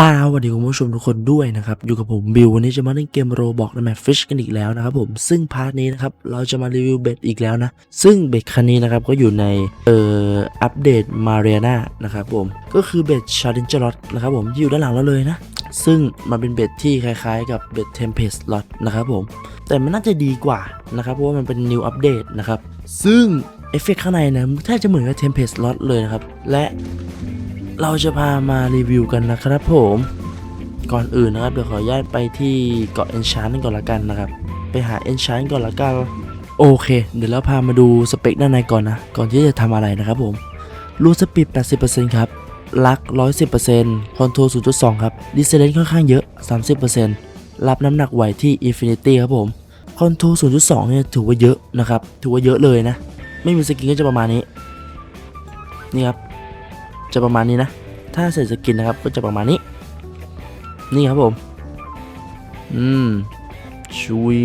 สวัสดีคุณผู้ชมทุกคนด้วยนะครับ อยู่กับผมบิววันนี้จะมาเล่นเกมโรบอกในแมปฟิชกันอีกแล้วนะครับผมซึ่งพาร์ทนี้นะครับเราจะมารีวิวเบ็ดอีกแล้วนะ ซึ่งเบ็ดคันนี้นะครับก็อยู่ในเอ่ออัปเดตมาเรียนานะครับผมก็คือเบ็ดชาร์ดินเจอร์ลอตนะครับผมที่อยู่ด้านหลังเราเลยนะ ซึ่งมันเป็นเบ็ดที่คล้ายๆ กับเบ็ดเทมเพสลอตนะครับผมแต่มันน่าจะดีกว่านะครับเพราะว่ามันเป็น new update นะครับซึ่งเอฟเฟกต์ข้างในนะแทบจะเหมือนกับเทมเพสลอตเลยนะครับและ เราจะพามารีวิวกันนะครับผมก่อนอื่นนะครับเดี๋ยวขออนุญาตไปที่เกาะ Enchant ก่อนละกันนะครับ ไปหา Enchant ก่อนละกันโอเค เดี๋ยวเราพามาดูสเปคด้านในก่อนนะ ก่อนที่จะทำอะไรนะครับผมรูสปีด 80%ครับลัก 110%คอนโทรล 0.2 ครับดิเซเลนค่อนข้างเยอะ 30%รับน้ำหนักไหวที่ Infinity ครับผมคอนโทรล 0.2 เนี่ยถือว่าเยอะนะครับ ถือว่าเยอะเลยนะ ไม่มีสกินก็จะประมาณนี้ นี่ครับ จะประมาณนี้นะ ถ้าใส่สกินนะครับก็จะประมาณนี้ นี่ครับผม อืมชุย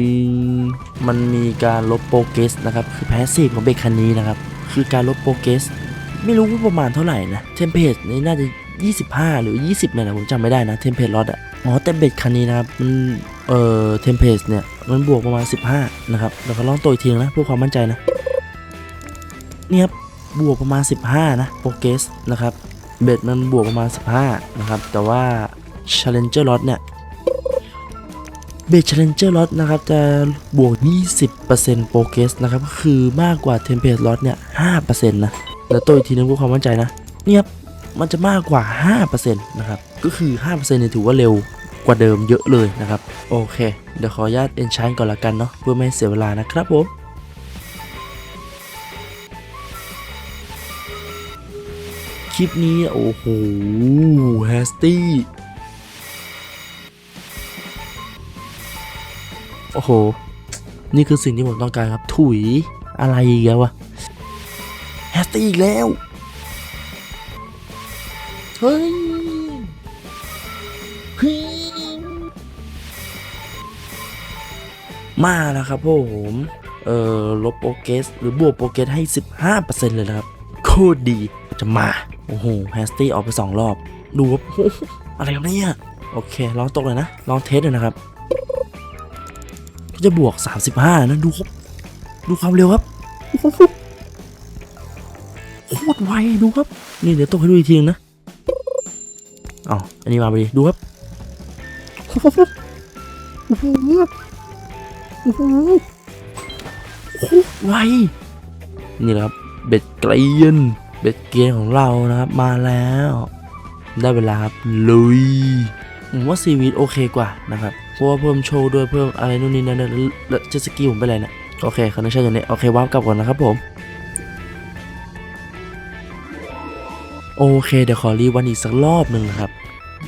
มันมีการลบโปรเกสนะครับ คือแพสซีฟของเบคคันนี้นะครับ คือการลบโปรเกส ไม่รู้ว่าประมาณเท่าไหร่นะ เทมเพลตนี่น่าจะ 25 หรือ 20เนี่ยนะผมจำไม่ได้นะ เทมเพลตลอดอะอ๋อแต่เบคคันนี้นะครับ มัน เอ่อ เทมเพลตเนี่ย มันบวกประมาณ 15 นะครับเดี๋ยวก็ลองตัวอีกทีนึงนะเพื่อความมั่นใจนะ เนี่ครับบวกประมาณ 15 นะโปรเกสนะครับ เบ็ดมันบวกประมาณ 15 นะครับ แต่ว่า Challenger Lot เนี่ย เบ็ด Challenger Lot นะครับ จะบวก 20%โปรเกสนะครับ ก็คือมากกว่า Template Lot เนี่ย 5%นะ แล้วตัวอีกทีนึงเพื่อความมั่นใจนะ เนี่ยครับ มันจะมากกว่า 5%นะครับ ก็คือ 5%เนี่ยถือว่าเร็วกว่าเดิมเยอะเลยนะครับ โอเค เดี๋ยวขออนุญาต Enchant ก่อนละกันเนาะเพื่อไม่เสียเวลานะครับผม ลิปนี้ โอ้โหแฮสตี้โอ้โห นี่คือสิ่งที่ผมต้องการครับ ถุยอะไรอีกแล้ววะแฮสตี้อีกแล้ว เฮ้ยเฮ้ยมาแล้วครับผม เอ่อ ลบโปรเกสหรือบวกโปรเกสให้ 15%เลยนะครับ โคตรดี จะมา โอ้โหแฮสตี้ออกไป 2 รอบ ดูว่าอะไรครับเนี่ย โอเค ลองตกเลยนะ ลองเทสเลยนะครับ ก็จะบวก 35 นะ ดูครับ ดูความเร็วครับโคตรไวดูครับ นี่เดี๋ยวตกให้ดูอีกทีนึงนะอ๋ออันนี้มาไปดิดูครับโอ้โหโอ้โหโคตรไวนี่แหละครับเบ็ดเกรียน เบ็ดเกียนของเรานะครับมาแล้ว ได้เวลาครับลุยผมว่าซีวีดโอเคกว่านะครับเพราะว่าเพิ่มโชว์ด้วยเพิ่มอะไรนู่นนี่นั่นแล้วแล้วเจะสกิลผมไปเลยนี่ยโอเคคอนเนคชั่นอย่างนี้โอเควาร์ปกลับก่อนนะครับผมโอเคเดี๋ยวขอรีวันอีกสักรอบหนึ่งนะครับ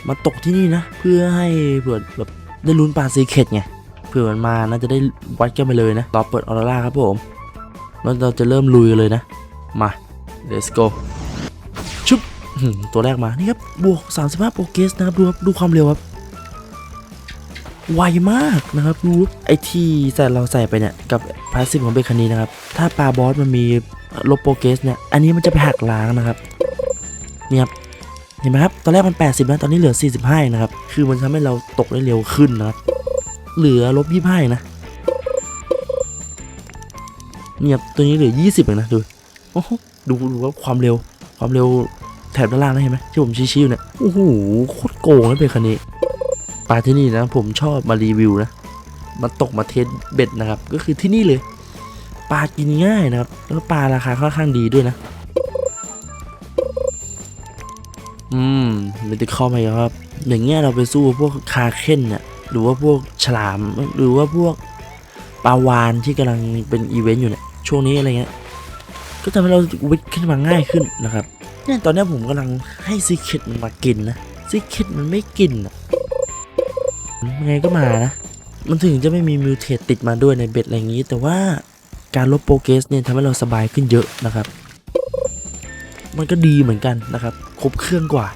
มาตกที่นี่นะ เพื่อให้เผื่อแบบได้ลุ้นปลาซีเคดไงเผื่อมันมาน่าจะได้วัดกันไปเลยนะรอเปิดออร่าครับผมแล้วเราจะเริ่มลุยเลยนะ มา let's go ชุบตัวแรกมา นี่ครับ บวก 35โปรเกสนะครับ ดูครับ ดูความเร็วครับ ไวมากนะครับดูไอที่ใส่เราใส่ไปเนี่ย กับพาสซีฟของเบคานีนะครับ ถ้าปลาบอสมันมีลบโปรเกสเนี่ย อันนี้มันจะไปหักล้างนะครับเนี่ยครับ เห็นไหมครับ ตอนแรกมัน 80นะตอนนี้เหลือ 45 นะครับ คือมันทำให้เราตกได้เร็วขึ้นนะครับ เหลือลบ25นะเนี่ยครับตัวนี้เหลือ 20เองนะดู โอ้โห ดูดูว่าความเร็ว ความเร็วแถบด้านล่างนะเห็นไหมที่ผมชี้ๆอยู่เนี่ยโอ้โหโคตรโกงเลยเป็นคันนี้ปลาที่นี่นะ ผมชอบมารีวิวนะมาตกมาเทสเบ็ดนะครับ ก็คือที่นี่เลย ปลากินง่ายนะครับ แล้วปลาราคาค่อนข้างดีด้วยนะ อืมมันจะเข้ามาครับ อย่างเงี้ยเราไปสู้พวกคาเค้นเนี่ยหรือว่าพวกฉลาม หรือว่าพวกปลาวานที่กำลังเป็นอีเวนต์อยู่เนี่ยช่วงนี้อะไรเงี้ย ก็ทำให้เราวิทขึ้นมาง่ายขึ้นนะครับเนี่ยตอนเนี้ยผมกำลังให้ซีเคดมันมากินนะซีเคดมันไม่กินอะยังไงก็มานะ มันถึงจะไม่มีมิวเทตติดมาด้วยในเบ็ดอะไรอย่างนี้ แต่ว่าการลบโปรเกสเนี่ยทำให้เราสบายขึ้นเยอะนะครับ มันก็ดีเหมือนกันนะครับ ครบเครื่องกว่า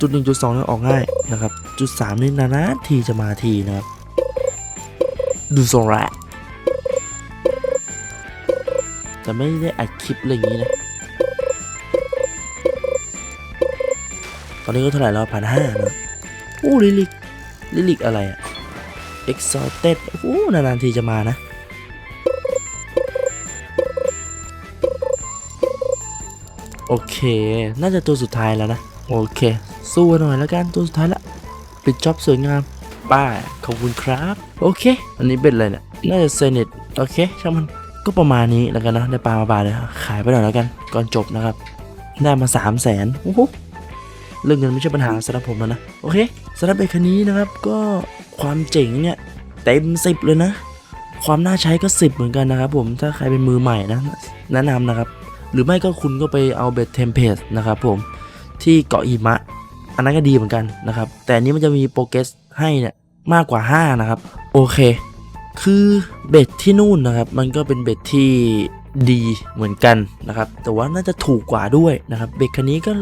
จุดหนึ่งจุดสองนี่ออกง่ายนะครับ จุดสามนี่นานๆทีจะมาทีนะครับ ดูทรงละ แต่ไม่ได้อัดคลิปอะไรอย่างนี้นะ ตอนนี้ก็เท่าไหร่แล้วพันห้านะโอ้ลิลิกลิลิกอะไรอะ exalted โอ้นานๆทีจะมานะโอเค น่าจะตัวสุดท้ายแล้วนะ โอเค สู้หน่อยแล้วกัน ตัวสุดท้ายละ ปิดจ็อบสวยงามป้าขอบคุณครับ โอเค อันนี้เป็นอะไรเนี่ย น่าจะเซนิตโอเค ช่างมัน ก็ประมาณนี้แล้วกันนะได้ปลามาบาทเลยขายไปหน่อยแล้วกัน ก่อนจบนะครับ ได้มา3 0 0แสนโอ้โหเรื่องเงินไม่ใช่ปัญหาสำหรับผมแล้วนะ โอเคสำหรับเบคันนี้นะครับ ก็ความเจ๋งเนี่ยเต็มสิบเลยนะ ความน่าใช้ก็สิบเหมือนกันนะครับผมถ้าใครเป็นมือใหม่นะ แนะนำนะครับ หรือไม่ก็คุณก็ไปเอาเบ็ดเทมเพลตนะครับผมที่เกาะหิมะ อันนั้นก็ดีเหมือนกันนะครับ แต่นี้มันจะมีโปรเกสให้เนี่ยมากกว่า 5 นะครับ โอเค คือเบ็ดที่นู่นนะครับ มันก็เป็นเบ็ดที่ดีเหมือนกันนะครับ แต่ว่าน่าจะถูกกว่าด้วยนะครับ เบ็ดคันนี้ก็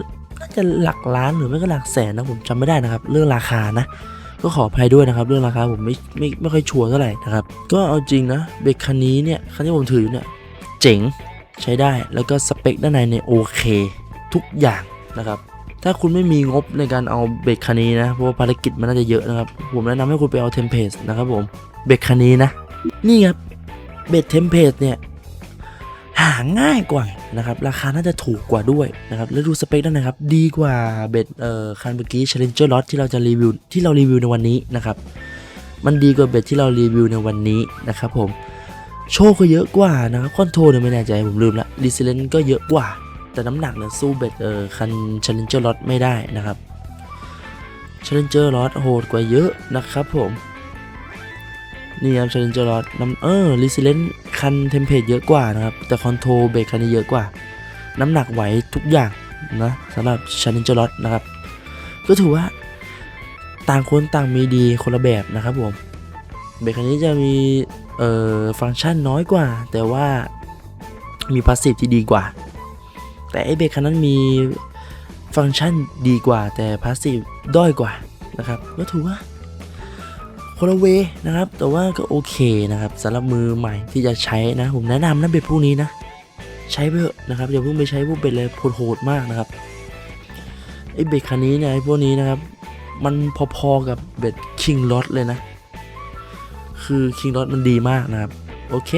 น่าจะหลักล้านหรือไม่ก็หลักแสนนะผมจำไม่ได้นะครับ เรื่องราคานะ ก็ขออภัยด้วยนะครับ เรื่องราคาผมไม่ไม่ไม่ค่อยชัวร์เท่าไหร่นะครับ ก็เอาจริงนะเบ็ดคันนี้เนี่ยคันที่ผมถืออยู่เนี่ยเจ๋งใช้ได้แล้วก็สเปคด้านในเนี่ยโอเค ทุกอย่างนะครับถ้าคุณไม่มีงบในการเอาเบรกคันนี้นะ เพราะว่าภารกิจมันน่าจะเยอะนะครับ ผมแนะนำให้คุณไปเอาเทมเพลตนะครับผม เบรกคันนี้นะ นี่ครับ เบรกเทมเพลตเนี่ยหาง่ายกว่านะครับ ราคาน่าจะถูกกว่าด้วยนะครับ แล้วดูสเปคด้านในครับ ดีกว่าเบรกเอ่อคันเมื่อกี้ Challenger Lot ที่เราจะรีวิวที่เรารีวิวในวันนี้นะครับ มันดีกว่าเบรกที่เรารีวิวในวันนี้นะครับผม โชคก็เยอะกว่านะครับ คอนโทรเนี่ยไม่แน่ใจผมลืมละดีเซเลนก็เยอะกว่า แต่น้ำหนักเนี่ยสู้เบ็ดเอ่อคัน Challenger Lot ไม่ได้นะครับ Challenger Lot โหดกว่าเยอะนะครับผม นี่ครับ Challenger Lot น้ำเออ r e s i l i e n t คันเทมเพลตเยอะกว่านะครับ แต่คอนโทรเบรกคันนี้เยอะกว่า น้ำหนักไหวทุกอย่างนะสำหรับ Challenger Lot นะครับ ก็ถือว่าต่างคนต่างมีดีคนละแบบนะครับผมเบรกคันนี้จะมีเอ่อฟังก์ชันน้อยกว่า แต่ว่ามีพาสซีฟที่ดีกว่า แต่ไอเบรกคันนั้นมีฟังก์ชันดีกว่า แต่พาสซีฟด้อยกว่านะครับก็ถือว่า คนละเวนะครับ แต่ว่าก็โอเคนะครับสำหรับมือใหม่ที่จะใช้นะ ผมแนะนำนะเบ็ดพวกนี้นะ ใช้ไปเถอะนะครับอย่าเพิ่งไปใช้พวกเบ็ดเลยโหดมากนะครับไอเบ็ดคันนี้เนี่ยไอพวกนี้นะครับ มันพอๆกับเบ็ดคิงลอตเลยนะ คือคิงลอตมันดีมากนะครับ โอเค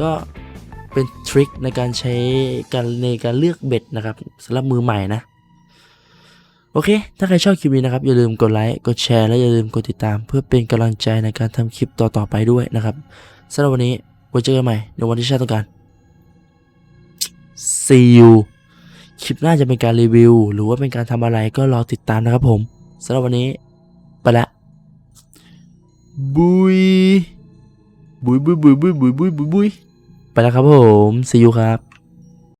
ก็เป็นทริคในการใช้การในการเลือกเบ็ดนะครับสำหรับมือใหม่นะ โอเค ถ้าใครชอบคลิปนี้นะครับ อย่าลืมกดไลค์ กดแชร์ และอย่าลืมกดติดตาม เพื่อเป็นกำลังใจในการทำคลิปต่อๆไปด้วยนะครับสำหรับวันนี้ไว้เจอกันใหม่ในวันที่ชาติต้องการ see you คลิปหน้าจะเป็นการรีวิว หรือว่าเป็นการทำอะไรก็รอติดตามนะครับผมสำหรับวันนี้ ไปละบุยบุยบุยบุยบุยบุยบุยบุยบุยไปแล้วครับผม see you ครับ